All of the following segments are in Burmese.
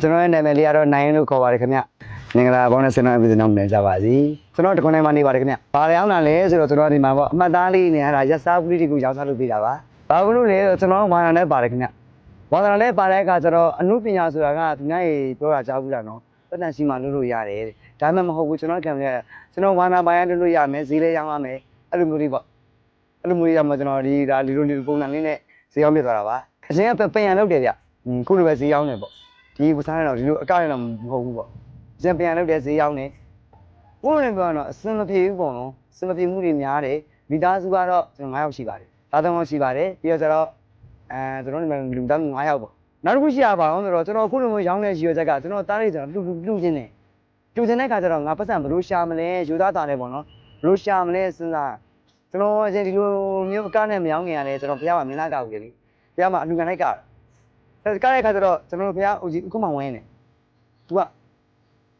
ကျွန်တော်ရဲ့နာမည်လေးကတော့နိုင်လို့ခေါ်ပါတယ်ခင်ဗျမင်္ဂလာပေါင်းနဲ့ဆင်းရဲပြည်သူနေကြပါစီကျွန်တော်တခွန်းတိုင်းမှာနေပါတယ်ခင်ဗျဘာလဲအောင်လာလဲဆိုတော့ကျွန်တော်ဒီမှာပေါ့အမှတ်သားလေးနေရတာရက်စားပလိတိကိုရောက်စားလုပ်ပေးတာပါဘာလို့လဲဆိုတော့ကျွန်တော်ဝါနာနဲ့ပါတယ်ခင်ဗျဝါနာနဲ့ပါတဲ့အခါကျတော့အမှုပညာဆိုတာကသူများရေပြောတာကြားဘူးလားနော်ပတ်တန်စီမှာလုပ်လို့ရတယ်တဲ့ဒါမှမဟုတ်ဘူးကျွန်တော်ကံခဲ့ကျွန်တော်ဝါနာပိုင်းလုပ်လို့ရမယ်ဈေးလေးရောင်းရမယ်အဲ့လိုမျိုးလေးပေါ့အဲ့လိုမျိုးလေးရမှာကျွန်တော်ဒီဒါလီလိုလီလိုပုံစံလေးနဲ့ဈေးရောင်းပြသွားတာပါအရင်ကပင်ရလုပ်တယ်ဗျခုလိုပဲဈေးရောင်းတယ်ပေါ့ ဒီဝစားရတော့ဒီလိုအကောက်ရတော့မဟုတ်ဘူးပေါ့ဇင်ပြန်လုပ်တဲ့ဈေးရောက်နေဘုန်းနဲ့ပြောရတော့အစင်မပြေဘူးပေါ့နော်အစင်မပြေမှုတွေများတယ်မိသားစုကတော့ကျွန်တော်9ယောက်ရှိပါတယ်သားသမီးရှိပါတယ်ပြီးတော့ကျတော့အဲကျွန်တော်ဒီမှာလူသား9ယောက်ပေါ့နောက်တစ်ခုရှိရပါအောင်ဆိုတော့ကျွန်တော်ခုလိုမျိုးရောင်းတဲ့ရည်ရွယ်ချက်ကကျွန်တော်တားလေးကျွန်တော်လှူလှူချင်းနေလှူချင်းတဲ့ခါကျတော့ငါပတ်စံဘယ်လိုရှာမလဲယူသားတာတယ်ပေါ့နော်ဘယ်လိုရှာမလဲစဉ်းစားကျွန်တော်အရင်ဒီလိုမျိုးအကားနဲ့မရောင်းခင်ရတယ်ကျွန်တော်ဘုရားကမင်းသားကောက်ကြပြီဘုရားမှာအလူကန်လိုက်ကောက်ဒါ ကားတဲ့ခါကျတော့ကျွန်တော်တို့ဘုရားအုပ်ကြီးအခုမှဝင်းနေ။ तू က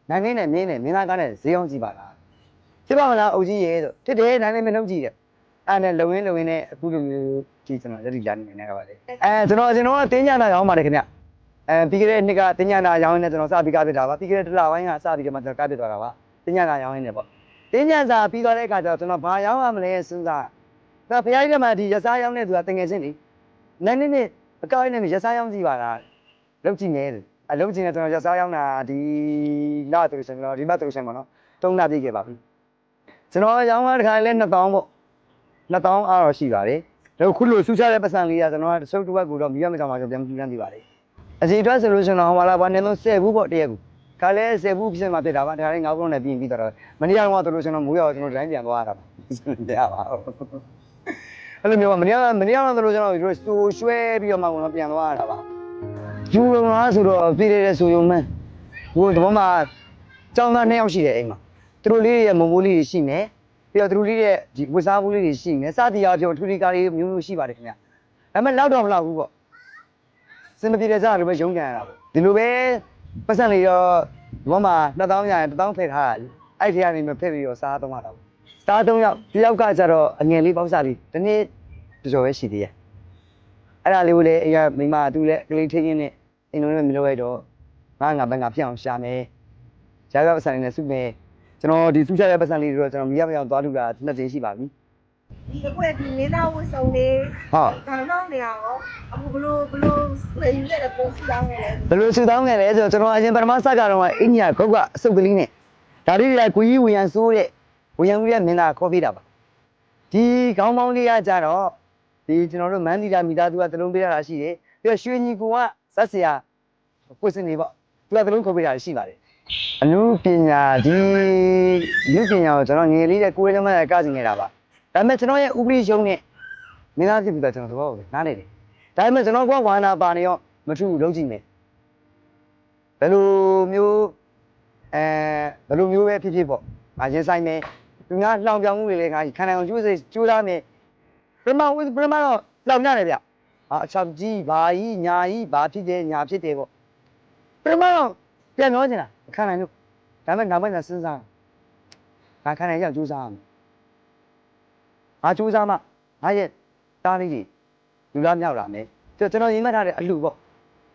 နိုင်နေနဲ့မြင်းနေမင်းသားကားနဲ့ဈေးအောင်ကြည့်ပါလား။ဖြစ်ပါမလားအုပ်ကြီးရေဆိုဖြစ်တယ်နိုင်နေမနှုတ်ကြည့်တယ်။အဲ့နဲ့လုံရင်းလုံရင်းနဲ့အခုလိုမျိုးကြည့်ကျွန်တော်ရက်ဒီလာနေနေကြပါလေ။အဲကျွန်တော်ကျွန်တော်ကတင်းညာနာရောင်းပါတယ်ခင်ဗျ။အဲပြီးခဲ့တဲ့နှစ်ကတင်းညာနာရောင်းနေကျွန်တော်စပြီးကားပြတာပါ။ပြီးခဲ့တဲ့တစ်လပိုင်းကစပြီးတော့မှကျွန်တော်ကားပြသွားတာပါ။တင်းညာနာရောင်းနေပေါ့။တင်းညာစာပြီးသွားတဲ့အခါကျတော့ကျွန်တော်ဘာရောင်းရမလဲစဉ်းစား။ဒါဘုရားကြီးကမှဒီရစားရောင်းနေသူကတင်ငယ်ချင်းလေ။နိုင်နေနဲ့ အကောက်ရင်းနဲ့ရစားရောင်းကြည့်ပါလား။လုံးကြည့်နေတယ်။အလုံးကြည့်နေကျွန်တော်ရစားရောင်းတာဒီလသူရှင်ကျွန်တော်ဒီမသူရှင်ပေါ့နော်။သုံးလပြည့်ခဲ့ပါပြီ။ကျွန်တော်ရောင်းတာတစ်ခါလဲ2000ပေါ့။2000အားတော့ရှိပါတယ်။ဒါခုလိုဆူချတဲ့ပတ်စံလေးကကျွန်တော်ကစုပ်တစ်ဝက်ကိုတော့မိရမကြောင်ပါကျွန်တော်ပြန်ပြပြန်ပြပါလေ။အစီအတွက်ဆိုလို့ရှင်တော့ဟောလာပါနေလို့10ဘူးပေါ့တရက်ကူ။ခါလဲ10ဘူးဖြစ်မှဖြစ်တာပါ။ဒါလည်းငါ့ဘုံနဲ့ပြင်ပြီးတော့မနေ့ကတော့တို့လို့ရှင်တော့မိုးရောက်ကျွန်တော်တိုင်းပြန်သွားတာပါ။တရားပါ။ အဲ့လိုမျိုးပါမနေ့ကမနေ့ကတော့တို့ကျွန်တော်တို့စူရွှဲပြီးတော့မှကျွန်တော်ပြန်သွားတာပါ။ယူလုံလားဆိုတော့ပြည်ရတဲ့ဆိုယုံမန်းဟိုတော့မှကျောင်းသား2ယောက်ရှိတယ်အိမ်မှာသူတို့လေးရဲ့မုံမိုးလေးတွေရှိနေပြီးတော့သူတို့လေးရဲ့ဒီဝတ်စားဘူးလေးတွေရှိနေစသည်အားဖြင့်ထူထီကားလေးမျိုးမျိုးရှိပါတယ်ခင်ဗျာဒါပေမဲ့လောက်တော့မလောက်ဘူးပေါ့စင်မပြေတဲ့စားတွေပဲရုန်းကန်ရတာပေါ့ဒီလိုပဲပတ်စံလေးတော့ဒီဘက်မှာ2000ရရင်1000ဖက်ထားတာလေအဲ့ဒီကနေမှဖက်ပြီးတော့စားသုံးရတာပေါ့ စားသုံးယောက်ဒီယောက်ကကျတော့အငယ်လေးပေါက်စားလေးဒီနေ့ကြော်ပဲရှိသေးရဲ့အဲ့ဒါလေးကိုလည်းအရာမိမသူလည်းကလေးထင်းချင်းနဲ့အင်းလုံးနဲ့မလို့ရတော့ငါငါဘက်ကဖြစ်အောင်ရှာမယ်ရှားရပတ်စံလေးနဲ့စုမယ်ကျွန်တော်ဒီစုချတဲ့ပတ်စံလေးတွေတော့ကျွန်တော်မိရမအောင်သွားလူတာနှစ်ကြိမ်ရှိပါပြီဒီအကွက်ဒီလေးသားဝတ်စုံလေးဟုတ်ဒါတော့နေအောင်အခုဘလို့ဘလို့လေယူတဲ့ပုံစံနဲ့ဘယ်လိုဆူတောင်းခဲ့လဲဆိုတော့ကျွန်တော်အရင်ပထမစကတော့အင်ညာကုတ်ကအစုပ်ကလေးနဲ့ဒါလေးတွေကကိုကြီးဝီယန်ဆိုးတဲ့ ဝီယန်ဝီယန်မင်းသားခေါ်ပေးတာပါဒီခေါင်းပေါင်းလေးကကြတော့ဒီကျွန်တော်တို့မန်းတီတာမိသားစုကသလုံးပေးရတာရှိတယ်ပြီးတော့ရွှေညီကိုကဇက်ဆရာကိုစင်နေပေါ့သူကသလုံးခေါ်ပေးတာရှိပါတယ်အနုပညာဒီလူပညာကိုကျွန်တော်ငယ်လေးတဲ့ကိုယ်လေးမှကစင်နေတာပါဒါပေမဲ့ကျွန်တော်ရဲ့ဥပဒေရုံးနဲ့မင်းသားဖြစ်ပြီးတော့ကျွန်တော်တော့နားလေတယ်ဒါပေမဲ့ကျွန်တော်ကဝါနာပါနေရောမထူးလုံးကြည့်မယ်ဘယ်လိုမျိုးအဲဘယ်လိုမျိုးပဲဖြစ်ဖြစ်ပေါ့ငါရင်ဆိုင်မယ် သူများလှောင်ပြောင်မှုတွေလည်းငါခန္ဓာကိုယ်ကျိုးစိကျိုးသားမယ်ပရမဝိပရမတော့လှောင်ကြတယ်ဗျဟာအချောင်ကြီးဘာကြီးညာကြီးဘာဖြစ်တယ်ညာဖြစ်တယ်ပေါ့ပရမတော့ပြန်ပြောချင်တာမခံနိုင်လို့ဒါပေမဲ့နောက်ပိုင်းကျစဉ်းစားငါခံနိုင်ရအောင်ကျိုးစားရမယ်ငါကျိုးစားမှငါရဲ့တားလေးတွေလူလားမြောက်လာမယ်ကျွန်တော်ရင်မှတ်ထားတဲ့အလှပေါ့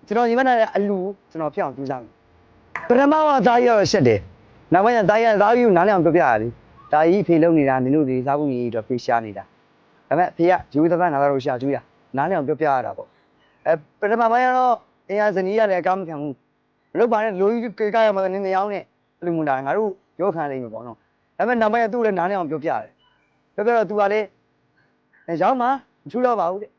ကျွန်တော်ညီမနဲ့အလူကျွန်တော်ဖြစ်အောင်ကြိုးစားမယ်ပထမကသားကြီးတော့ရှက်တယ်နောက်ပိုင်းကျသားကြီးကသားကြီးကိုနားလည်အောင်ပြောပြရတယ် ဒါကြီးဖေလုံးနေတာနင်တို့တွေစားဖို့ကြီးတော့ဖေးရှားနေတာဒါပေမဲ့ဖေကဂျူးသပတ်နာတော့ရှာကျူးရနားလည်အောင်ပြောပြရတာပေါ့အဲပထမပိုင်းကတော့အင်အားဇနီးရတယ်အကားမခံဘူးလုတ်ပါနဲ့လိုကြီးကေကရမှာနင်းနေအောင်နဲ့အလူမူတာငါတို့ရောခံနေမှာပေါ့နော်ဒါပေမဲ့နောက်ပိုင်းကသူ့လည်းနားလည်အောင်ပြောပြရတယ်ပြောပြတော့သူကလည်းရောက်မှာမထူတော့ပါဘူးတဲ့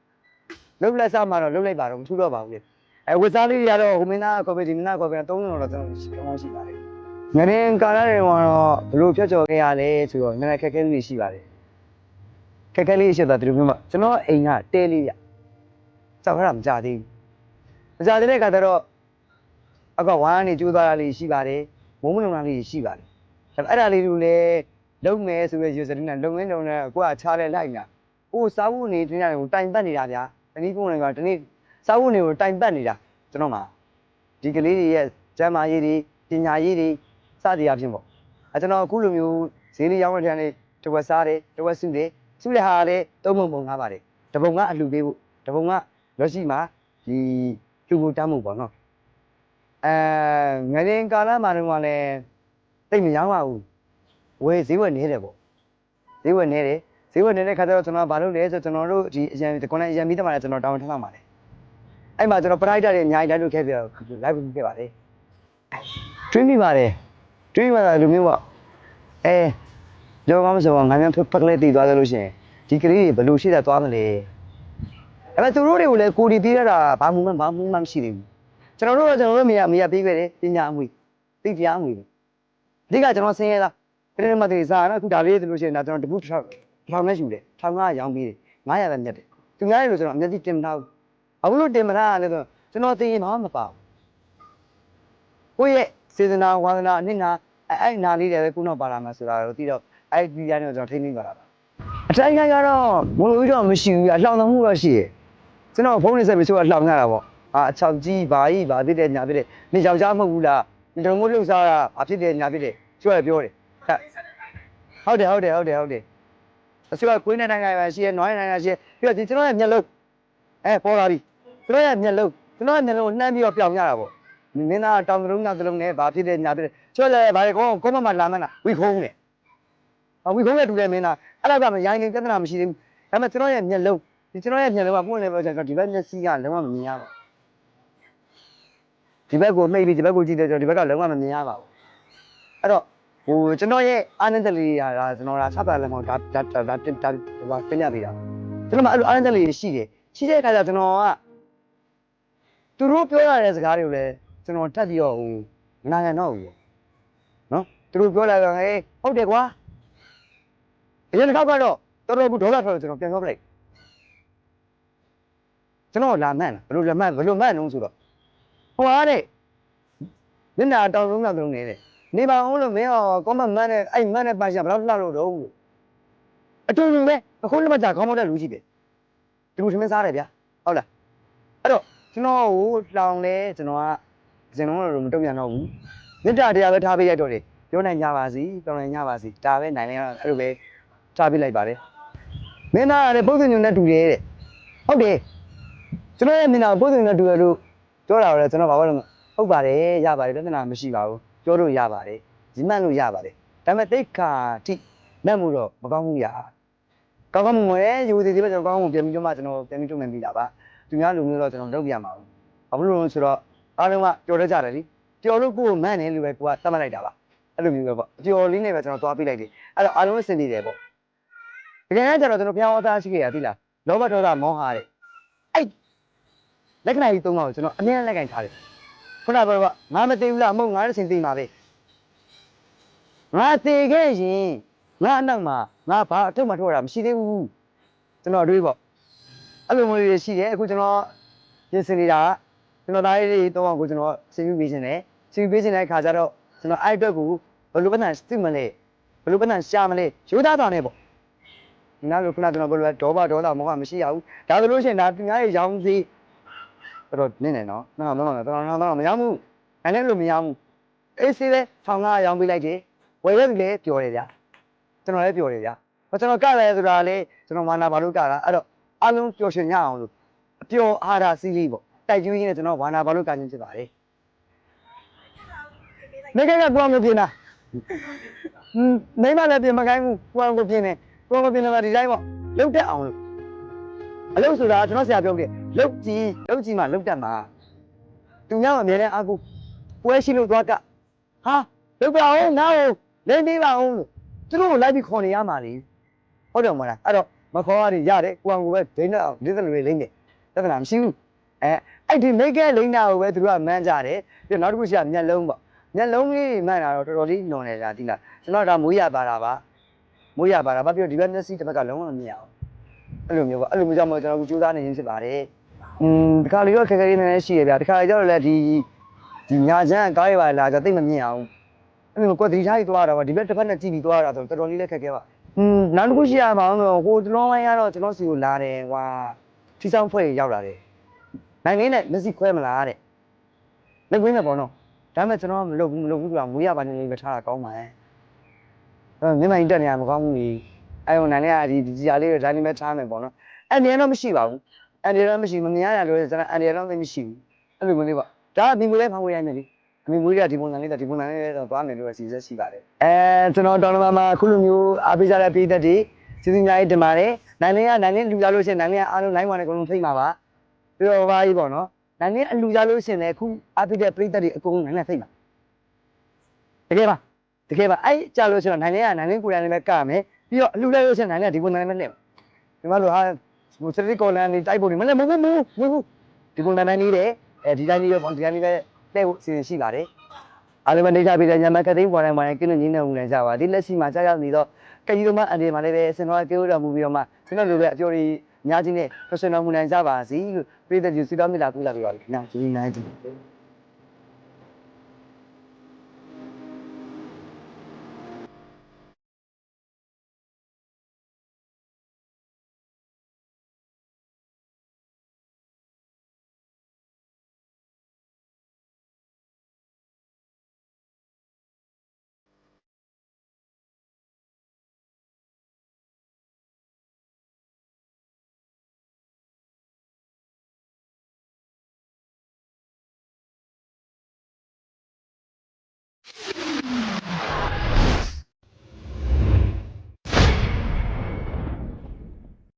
လုတ်လက်စားမှာတော့လုတ်လိုက်ပါတော့မထူတော့ပါဘူးတဲ့အဲဝတ်စားလေးတွေကတော့ဟိုမင်းသားကော်ပီဒီမင်းသားကော်ပီတော့သုံးလုံးတော့ကျွန်တော်ရှိကောင်းရှိပါတယ်။ ငရင်ကာလာတွေကတော့ဘလို့ဖြတ်ကျော်ခဲ့ရလဲဆိုတော့နည်းနည်းခက်ခဲလေးတွေရှိပါတယ်။ခက်ခဲလေးရှိတော့ဒီလိုမျိုးမှကျွန်တော်အိမ်ကတဲလေးပြ။စောက်ရတာမကြသေးဘူး။မကြသေးတဲ့အခါကျတော့အကောဝမ်းနေကျိုးသွားတာလေးရှိပါတယ်။မုံမလုံတာလေးရှိပါတယ်။ဒါပေမဲ့အဲ့ဒါလေးတွေလည်းလုံမယ်ဆိုရရစတဲ့လုံရင်းလုံနဲ့ကိုကချားလဲလိုက်နေတာ။အိုးစားဖို့နေတင်းရတယ်ကိုတိုင်ပတ်နေတာဗျာ။တနည်းပုံတွေကတနည်းစာဝတ်တွေကိုတိုင်ပတ်နေတာကျွန်တော်မှာဒီကလေးတွေရဲ့ကျမ်းမာရေးတွေပညာရေးတွေ စသည်အဖြစ်ပေါ့အဲကျွန်တော်အခုလိုမျိုးဈေးလေးရောင်းတဲ့တန်းလေးတစ်ဝက်စားတယ်တစ်ဝက်စုတယ်စုတဲ့ဟာကလည်းသုံးပုံပုံငါးပါတယ်တပုံကအလှူပေးဖို့တပုံကလက်ရှိမှာဒီလှူဖို့တမ်းမှုပေါ့နော်အဲအဲငရင်ကာလမှာတော့လည်းတိတ်မရောင်းပါဘူးဝယ်ဈေးဝယ်နေတယ်ပေါ့ဈေးဝယ်နေတယ်ဈေးဝယ်နေတဲ့ခါကျတော့ကျွန်တော်ကဘာလုပ်လဲဆိုတော့ကျွန်တော်တို့ဒီအရန်ဒီကွန်နဲ့အရန်ပြီးတမှာလည်းကျွန်တော်တောင်းထမ်းလာပါတယ်အဲ့မှာကျွန်တော်ပရိုက်တာတွေအများကြီးလိုက်လုပ်ခဲ့ပြီးတော့လိုက်ပြီးခဲ့ပါတယ်တွေးမိပါတယ် တွေးမိတာလူမျိုးပေါ့အဲလောကောင်းဆိုတော့ငါများဖက်ဖက်ကလေးတည်သွားသလို့ရှိရင်ဒီကလေးတွေဘယ်လိုရှိတာသွားမလဲအဲ့မဲ့သူတို့တွေကိုလည်းကိုဒီပြေးရတာဘာမှမဘာမှမရှိသေးဘူးကျွန်တော်တို့ကကျွန်တော်တို့မိရမိရပြီးခဲ့တယ်ပညာအမှုသိတရားအမှုပဲအဓိကကျွန်တော်ဆင်းရဲတာပြည့်နေမှတည်းစားနော်အခုဒါလေးဆိုလို့ရှိရင်ဒါကျွန်တော်တပုတ်တစ်ထောက်ထောင်နဲ့ယူတယ်ထောင်ကရောင်းပြီးတယ်900ပဲမြတ်တယ်သူများတွေလို့ကျွန်တော်အမျက်ကြီးတင်မထားဘူးအခုလို့တင်မထားရလဲဆိုကျွန်တော်သိရင်ဘာမှမပါဘူးကိုယ့်ရဲ့စေတနာဝါသနာအနှစ်နာ အဲ့အဲ့နာလေးတွေပဲခုနောက်ပါလာမှာဆိုတာတော့ပြီးတော့အဲ့ဒီတရားနဲ့ကျွန်တော်ထိနေပါတာပါအတိုင်းခိုင်းကတော့ဘုံလို့တော့မရှိဘူးအလောင်းတော်မှုတော့ရှိတယ်ကျွန်တော်ဖုန်းနေဆက်ပြီးဆိုတော့လောင်းရတာပေါ့အာအချောက်ကြီးဘာကြီးဘာဖြစ်တယ်ညာဖြစ်တယ်နေယောက်ျားမဟုတ်ဘူးလားဒီလိုမျိုးလှုပ်ရှားတာဘာဖြစ်တယ်ညာဖြစ်တယ်ကျွဲပြောတယ်ဟုတ်တယ်ဟုတ်တယ်ဟုတ်တယ်ဟုတ်တယ်အစိုးရကွင်းတဲ့နိုင်ငံပဲရှိရဲနွားတဲ့နိုင်ငံရှိရဲပြီးတော့ဒီကျွန်တော်ရဲ့မျက်လုံးအဲပေါ်လာပြီကျွန်တော်ရဲ့မျက်လုံးကျွန်တော်ရဲ့မျက်လုံးကိုနှမ်းပြီးတော့ပြောင်ရတာပေါ့ မင်းသားတောင်သလုံးနောက်သလုံးနဲ့ဘာဖြစ်တယ်ညာဖြစ်တယ်ကျွဲလည်းဘာလဲကောကောမမလာမလားဝီခုံးတယ်အဝီခုံးနဲ့တူတယ်မင်းသားအဲ့ဒါကမရိုင်းနေပြဿနာမရှိသေးဘူးဒါပေမဲ့ကျွန်တော်ရဲ့မျက်လုံးဒီကျွန်တော်ရဲ့မျက်လုံးကပွင့်နေပဲကျွန်တော်ဒီဘက်မျက်စိကလုံးဝမမြင်ရပါဘူးဒီဘက်ကိုမှိတ်ပြီးဒီဘက်ကိုကြည့်တယ်ကျွန်တော်ဒီဘက်ကလုံးဝမမြင်ရပါဘူးအဲ့တော့ဟိုကျွန်တော်ရဲ့အာနန္ဒလေးရာဒါကျွန်တော်ဒါဆက်ပါလည်းမဟုတ်ဒါဒါဒါဒါတင်တာဘာပြင်ရပေးတာကျွန်တော်မှအဲ့လိုအာနန္ဒလေးရှိတယ်ရှိတဲ့အခါကျကျွန်တော်ကသူတို့ပြောရတဲ့စကားတွေကိုလည်း ကျွန်တော်တက်ပြီးတော့ဟိုမနာရတော့ဘူးပေါ့နော်သူတို့ပြောလာတော့ဟေးဟုတ်တယ်ကွာအရင်တစ်ခါကတော့တော်တော်ဘူးဒေါ်လာထွက်လို့ကျွန်တော်ပြန်ပြောပလိုက်ကျွန်တော်လာမှန်လားဘယ်လိုလာမှန်ဘယ်လိုမှန်လုံးဆိုတော့ဟိုအားတဲ့မျက်နှာတောင်ဆုံးတော့တုံးနေတဲ့နေပါအောင်လို့မင်းဟောကောမမန်းနဲ့အဲ့မန်းနဲ့ပါရှာဘယ်လောက်လှလို့တော့လို့အတူတူပဲအခုလည်းမကြခေါင်းမောက်တဲ့လူကြီးပဲဒီလိုထမင်းစားတယ်ဗျာဟုတ်လားအဲ့တော့ကျွန်တော်ဟိုလောင်လဲကျွန်တော်က ဇင်လုံးတော့မတုံ့ပြန်တော့ဘူးမေတ္တာတရားပဲထားပေးရတော့တယ်ပြောနိုင်ကြပါစီပြောနိုင်ကြပါစီဒါပဲနိုင်လဲအဲ့လိုပဲထားပေးလိုက်ပါတယ်မင်းသားကလည်းပုတ်စင်ညွန်နဲ့တူတယ်တဲ့ဟုတ်တယ်ကျွန်တော်ရဲ့မင်းသားပုတ်စင်ညွန်နဲ့တူတယ်လို့ပြောတာတော့ကျွန်တော်ဘာလို့လဲဟုတ်ပါတယ်ရပါတယ်ပြဿနာမရှိပါဘူးပြောလို့ရပါတယ်ဒီမှန်လို့ရပါတယ်ဒါပေမဲ့တိတ်ခါထိမက်မှုတော့မကောင်းဘူးရာကောင်းကောင်းမွန်မွန်ရဲ့ယူစီစီပဲကျွန်တော်ကောင်းကောင်းပြန်ပြီးတော့မှကျွန်တော်ပြန်ပြီးတုံ့ပြန်ပြီးတာပါသူများလူမျိုးတော့ကျွန်တော်လုပ်ပြရမှာဘူးဘာလို့လဲဆိုတော့ အားလုံးကပျော်တတ်ကြတယ်လीပျော်လို့ကိုယ်ကိုမန့်နေလို့ပဲကိုကသတ်မှတ်လိုက်တာပါအဲ့လိုမျိုးပဲပေါ့ပျော်လေးနဲ့ပဲကျွန်တော်သွားပြီးလိုက်တယ်အဲ့တော့အားလုံးအဆင်ပြေတယ်ပေါ့တကယ်တမ်းကျတော့ကျွန်တော်ဘုရားဟောသားရှိခဲ့ရသီလားလောဘဒေါသမောဟတဲ့အဲ့လက္ခဏာကြီးသုံးပါးကိုကျွန်တော်အမြဲတမ်းလက်ကင်ထားတယ်ခုနကပြောတော့ငါမသိဘူးလားမဟုတ်ငါလည်းစင်သိမှာပဲငါသိခဲ့ရင်ငါအနောက်မှာငါဘာအထုပ်မှထွက်တာမရှိသေးဘူးကျွန်တော်အတွေးပေါ့အဲ့လိုမျိုးတွေရှိတယ်အခုကျွန်တော်ပြင်ဆင်နေတာက ကျွန်တော်သားလေးတွေသုံးအောင်ကိုကျွန်တော်စီးပြီးပေးခြင်းတယ်စီးပြီးပေးခြင်းတဲ့အခါကျတော့ကျွန်တော်အဲ့အတွက်ကိုဘယ်လိုပတ်သက်သိမလဲဘယ်လိုပတ်သက်ရှာမလဲရိုးသားတာနဲ့ပေါ့ဒီနားလိုခုနကကျွန်တော်ပြောလို့ဒေါဘဒေါသမောဟမရှိရဘူးဒါဆိုလို့ရှိရင်ဒါသူများရဲ့ရောင်းစီအဲ့တော့နင်းနေနော်နော်နော်နော်တော်တော်တော်မရဘူးအဲ့လည်းလို့မရဘူးအေးစေးလဲထောင်ကားရောင်းပေးလိုက်တယ်ဝယ်ရပြီလေပျော်တယ်ဗျာကျွန်တော်လည်းပျော်တယ်ဗျာဘာကျွန်တော်ကလည်းဆိုတာလေကျွန်တော်မာနာဘာလို့ကတာအဲ့တော့အလုံးပျော်ရွှင်ရအောင်လို့အပျော်အားရစီးလေးပေါ့ တိုက်ကျွေးရင်းနဲ့ကျွန်တော်ဝါနာဘာလို့ကခြင်းဖြစ်ပါတယ်နေကကကွာမပြင်းလားဟင်းမိမလည်းပြင်မကိုင်းဘူးကွာကိုပြင်းနေကွာကိုပြင်းနေတာဒီတိုင်းပေါ့လုတ်တက်အောင်လို့အလုပ်ဆိုတာကျွန်တော်ဆရာပြောတယ်လုတ်ကြည့်လုတ်ကြည့်မှလုတ်တတ်မှာသူများကအမြဲတမ်းအားကိုပွဲရှိလို့သွားကဟာလုတ်ပါအောင်နားအောင်လင်းပေးပါအောင်လို့သူတို့ကိုလိုက်ပြီးခေါ်နေရမှာလေဟုတ်တယ်မလားအဲ့တော့မခေါ်ရရင်ရတယ်ကိုအောင်ကိုပဲဒိန်းနဲ့အောင်ဒီသလိုလေးလိမ့်တယ်တက္ကနာမရှိဘူး အဲအဲ့ဒီမိတ်ကဲလိမ့်တာကိုပဲသူတို့ကမန်းကြတယ်ပြီးတော့နောက်တစ်ခုရှိတာမျက်လုံးပေါ့မျက်လုံးလေးမှန်တာတော့တော်တော်လေးလွန်နေတာဒီလားကျွန်တော်ဒါမိုးရပါတာပါမိုးရပါတာဘာပြောဒီဘက်မျက်စိတစ်ဘက်ကလုံးဝမမြင်အောင် အဲ့လိုမျိုးပေါ့အဲ့လိုမျိုးကြောင့်မို့ကျွန်တော်ကကြိုးစားနေရင်းဖြစ်ပါတယ်။อืมဒီခါလေးတော့ခက်ခဲလေးနည်းနည်းရှိရဗျာဒီခါလေးကျတော့လည်းဒီဒီညာချမ်းကားရပါလာကြသိမမြင်အောင်အဲ့လိုကွက်သတိထားပြီးသွားတာပါဒီဘက်တစ်ဖက်နဲ့ကြည့်ပြီးသွားတာဆိုတော့တော်တော်လေးလည်းခက်ခဲပါอืมနောက်တစ်ခုရှိရမှာတော့ဟိုတလုံးဝိုင်းကတော့ကျွန်တော်စီကိုလာတယ်ဟွာထီဆောင်ဖွဲ့ရောက်လာတယ် နိုင်မင်းနဲ့မျက်စိခွဲမလားတဲ့လက်ကွင်းနဲ့ပေါ့နော်ဒါပေမဲ့ကျွန်တော်မလုပ်ဘူးမလုပ်ဘူးဆိုတာမွေးရပါနေနေပဲထားတာကောင်းပါရဲ့အဲ့မြင်မိုင်းတက်နေရမကောင်းဘူးလေအဲ့ဟိုနိုင်လေးကဒီဒီကြာလေးကိုဒါလေးမဲ့ထားမယ်ပေါ့နော်အန်ဒီတော့မရှိပါဘူးအန်ဒီတော့မရှိမမြင်ရရလို့ကျွန်တော်အန်ဒီတော့သိမရှိဘူးအဲ့လိုမျိုးလေးပေါ့ဒါကဘင်ကိုလေးဖောင်းဝေးရိုင်းမယ်လေအမေမွေးရဒီပုံစံလေးတော့ဒီပုံစံလေးတော့သွားမယ်လို့စီစဉ်ရှိပါတယ်အဲကျွန်တော်တော်တော်များများအခုလိုမျိုးအားပေးကြတဲ့ပြည်သက်တွေစီစဉ်များရေးတင်ပါတယ်နိုင်လင်းကနိုင်လင်းလူကြလို့ရှိရင်နိုင်လင်းကအားလုံး line 1နဲ့အကုန်လုံးဖိတ်ပါပါ ပြီးတော့ဘာကြီးပေါ့နော်နိုင်လင်းအလူကြလို့ရှိရင်လည်းအခုအားပေးတဲ့ပြည်သက်တွေအကုန်လုံးနိုင်လင်းဖိတ်ပါတကယ်ပါတကယ်ပါအဲ့ကြလို့ရှိရင်နိုင်လင်းကနိုင်လင်းကိုယ်တိုင်လည်းကရမယ်ပြီးတော့အလူလိုက်လို့ရှိရင်နိုင်လင်းကဒီပုံစံလေးနဲ့လက်ဒီမှာလို့ဟာဟိုစတိကော်လန်နေတိုက်ပုံနေမလဲမဟုတ်ဘူးမဟုတ်ဘူးမဟုတ်ဘူးဒီပုံစံတိုင်းလေးတဲ့အဲဒီတိုင်းလေးပဲပေါ့ဒီတိုင်းလေးပဲတဲ့ဖို့စီစဉ်ရှိပါတယ်အားလုံးပဲနေကြပြီးတဲ့ညမကတိပေါ်တိုင်းပေါ်တိုင်းကင်းနေနေဝင်ကြပါဒီလက်ရှိမှာကြာရောက်နေတော့ကကြီးတို့မှအန်ဒီမှာလည်းပဲစင်တော်ကြေးတော်မူပြီးတော့မှစင်တော်လိုပဲအပြော်ကြီးအ များကြီးနဲ့ professional မူနိုင်ကြပါစီလို့ပြည်သက်ကြီးစီတော်မြတ်လာပူလာပြီးပါလိမ့်နော်ဒီနိုင်တယ်